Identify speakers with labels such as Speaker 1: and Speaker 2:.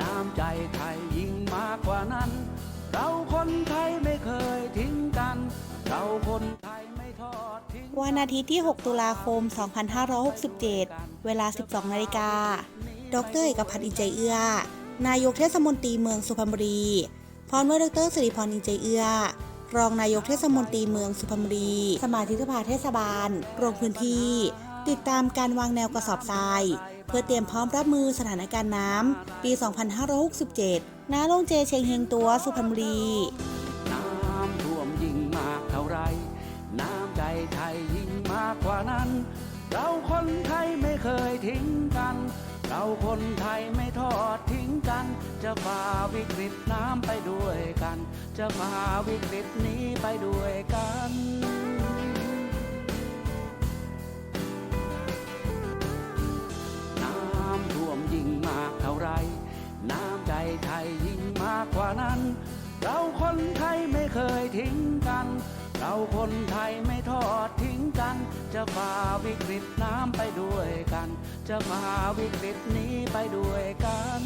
Speaker 1: น้ำใจไทยยิ่งมากกว่านั้น เราคนไทยไม่เคยทิ้งกัน เราคนไทยไม่ทอดทิ้ง
Speaker 2: วันอาทิตย์ที่ 6 ตุลาคม 2567 เวลา 12 นาฬิกา ดรเอกพัฒน์อินใจเอื้อ นายกเทศมนตรีเมืองสุพรรณบุรี พร้อมด้วยดรสิริพรอินใจเอื้อรองนายกเทศมนตรีเมืองสุพรรณบุรี สมาชิกสภาเทศบาลลงพื้นที่ ติดตามการวางแนวกระสอบทราย เพื่อเตรียมพร้อมรับมือสถานการณ์น้ำปี 2567ณโรงเจเชงเฮงตัวสุพรรณบุรี
Speaker 1: น้ำท่วมยิ่งมากเท่าไร น้ำใจไทยยิ่งมากกว่านั้น เราคนไทยไม่เคยทิ้งกัน เราคนไทยไม่ทอดทิ้งกัน จะฝ่าวิกฤตน้ำไปด้วยกัน จะฝ่าวิกฤตนี้ไปด้วยกัน ไทยยิ่งมากกว่านั้น เราคนไทยไม่เคยทิ้งกัน เราคนไทยไม่ทอดทิ้งกัน จะฝ่าวิกฤตน้ำไปด้วยกัน จะฝ่าวิกฤตนี้ไปด้วยกัน